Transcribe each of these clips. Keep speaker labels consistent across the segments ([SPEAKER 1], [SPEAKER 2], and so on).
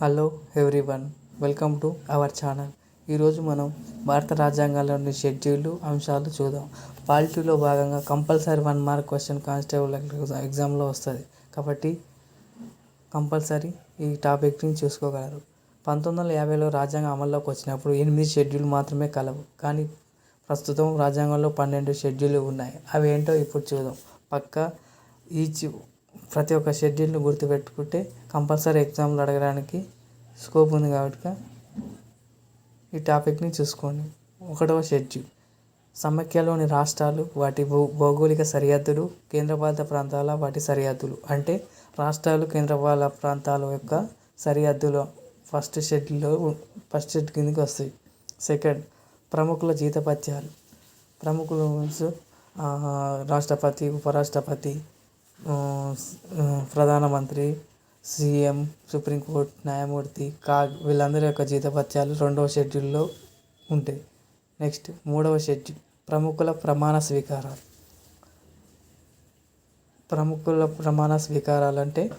[SPEAKER 1] Hello everyone welcome to our channel. ఈరోజు మనం భారత రాజ్యాంగంలోని షెడ్యూల్ అంశాలు చూద్దాం. పాలిటీలో భాగంగా compulsory one mark question constable ఎగ్జామ్లో వస్తుంది. కాబట్టి కంపల్సరీ ఈ టాపిక్ని చూసుకోగలరు. పంతొమ్మిది వందల యాభైలో రాజ్యాంగం అమల్లోకి వచ్చినప్పుడు ఎనిమిది షెడ్యూల్ మాత్రమే కలవు. కానీ ప్రస్తుతం రాజ్యాంగంలో పన్నెండు షెడ్యూల్ ఉన్నాయి. అవి ఏంటో ఇప్పుడు చూద్దాం. పక్క ఈచ్ ప్రతి ఒక్క షెడ్యూల్ని గుర్తుపెట్టుకుంటే కంపల్సరీ ఎగ్జామ్లు అడగడానికి స్కోప్ ఉంది కాబట్టి ఈ టాపిక్ని చూసుకోండి. ఒకటవ షెడ్యూల్. సమాఖ్యలోని రాష్ట్రాలు వాటి భూ భౌగోళిక సరిహద్దులు కేంద్రపాలిత ప్రాంతాల వాటి సరిహద్దులు. అంటే రాష్ట్రాలు కేంద్రపాలిత ప్రాంతాల యొక్క సరిహద్దులు ఫస్ట్ షెడ్యూల్లో ఫస్ట్ షెడ్ కిందకి వస్తాయి. సెకండ్ ప్రముఖుల జీతపత్యాలు. ప్రముఖులు మీన్స్ రాష్ట్రపతి ఉపరాష్ట్రపతి ప్రధానమంత్రి సీఎం సుప్రీంకోర్టు న్యాయమూర్తి కాగ్ వీళ్ళందరి యొక్క జీతపత్యాలు రెండవ షెడ్యూల్లో ఉంటాయి. నెక్స్ట్ మూడవ షెడ్యూల్ ప్రముఖుల ప్రమాణ స్వీకారాలు. ప్రముఖుల ప్రమాణ స్వీకారాలు అంటే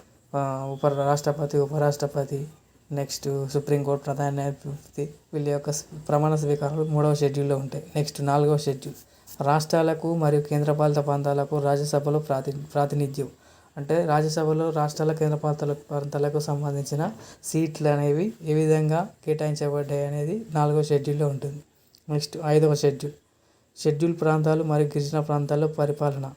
[SPEAKER 1] ఉప రాష్ట్రపతి ఉపరాష్ట్రపతి నెక్స్ట్ సుప్రీంకోర్టు ప్రధాన న్యాయమూర్తి వీళ్ళ యొక్క ప్రమాణ స్వీకారాలు మూడవ షెడ్యూల్లో ఉంటాయి. నెక్స్ట్ నాలుగవ షెడ్యూల్ రాష్ట్రాలకు మరియు కేంద్రపాలిత ప్రాంతాలకు రాజ్యసభలో ప్రాతి ప్రాతినిధ్యం. అంటే రాజ్యసభలో రాష్ట్రాల కేంద్రపాలిత ప్రాంతాలకు సంబంధించిన సీట్లు అనేవి ఏ విధంగా కేటాయించబడ్డాయి అనేది నాలుగో షెడ్యూల్లో ఉంటుంది. నెక్స్ట్ ఐదవ షెడ్యూల్. షెడ్యూల్ ప్రాంతాలు మరియు గిరిజన ప్రాంతాల్లో పరిపాలన.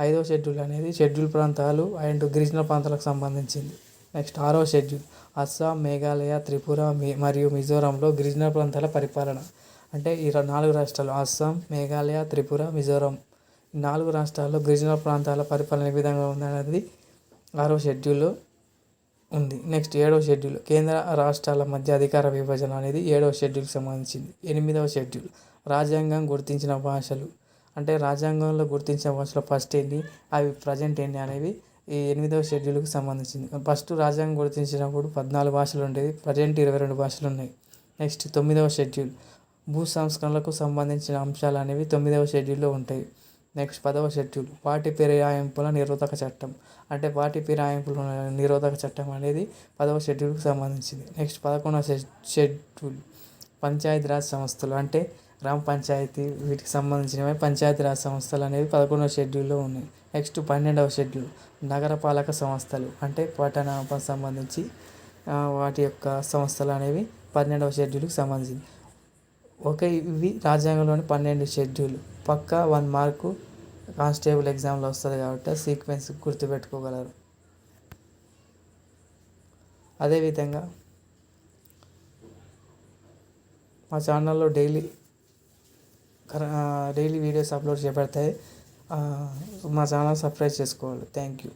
[SPEAKER 1] ఐదవ షెడ్యూల్ అనేది షెడ్యూల్ ప్రాంతాలు అండ్ గిరిజన ప్రాంతాలకు సంబంధించింది. నెక్స్ట్ ఆరవ షెడ్యూల్. అస్సాం మేఘాలయ త్రిపుర మరియు మిజోరాంలో గిరిజన ప్రాంతాల పరిపాలన. అంటే ఈ నాలుగు రాష్ట్రాలు అస్సాం మేఘాలయ త్రిపుర మిజోరాం. నాలుగు రాష్ట్రాల్లో గిరిజన ప్రాంతాల పరిపాలన ఏ విధంగా ఉందనేది ఆరో షెడ్యూల్లో ఉంది. నెక్స్ట్ ఏడవ షెడ్యూల్ కేంద్ర రాష్ట్రాల మధ్య అధికార విభజన అనేది ఏడవ షెడ్యూల్కి సంబంధించింది. ఎనిమిదవ షెడ్యూల్ రాజ్యాంగం గుర్తించిన భాషలు. అంటే రాజ్యాంగంలో గుర్తించిన భాషలు ఫస్ట్ ఏంటి అవి ప్రజెంట్ ఏంటి అనేవి ఈ ఎనిమిదవ షెడ్యూల్కి సంబంధించింది. ఫస్ట్ రాజ్యాంగం గుర్తించినప్పుడు పద్నాలుగు భాషలు ఉండేవి ప్రజెంట్ ఇరవై రెండు భాషలు ఉన్నాయి. నెక్స్ట్ తొమ్మిదవ షెడ్యూల్ భూ సంస్కరణలకు సంబంధించిన అంశాలు అనేవి తొమ్మిదవ షెడ్యూల్లో ఉంటాయి. నెక్స్ట్ పదవ షెడ్యూల్ పార్టీ ఫిరాయింపుల నిరోధక చట్టం. అంటే పార్టీ ఫిరాయింపుల నిరోధక చట్టం అనేది పదవ షెడ్యూల్కి సంబంధించింది. నెక్స్ట్ పదకొండవ షెడ్యూల్ పంచాయతీరాజ్ సంస్థలు. అంటే గ్రామ పంచాయతీ వీటికి సంబంధించినవి పంచాయతీరాజ్ సంస్థలు అనేవి పదకొండవ షెడ్యూల్లో ఉన్నాయి. నెక్స్ట్ పన్నెండవ షెడ్యూల్ నగరపాలక సంస్థలు. అంటే పట్టణ సంబంధించి వాటి యొక్క సంస్థలు అనేవి పన్నెండవ షెడ్యూల్కి సంబంధించింది. ఒక ఇవి రాజ్యాంగంలోని పన్నెండు షెడ్యూల్. పక్కా వన్ మార్కు కానిస్టేబుల్ ఎగ్జామ్లో వస్తుంది కాబట్టి సీక్వెన్స్ గుర్తుపెట్టుకోగలరు. అదేవిధంగా మా ఛానల్లో డైలీ డైలీ వీడియోస్ అప్లోడ్ చేయబడతాయి మా ఛానల్ సబ్స్క్రైబ్ చేసుకోవాలి. Thank you.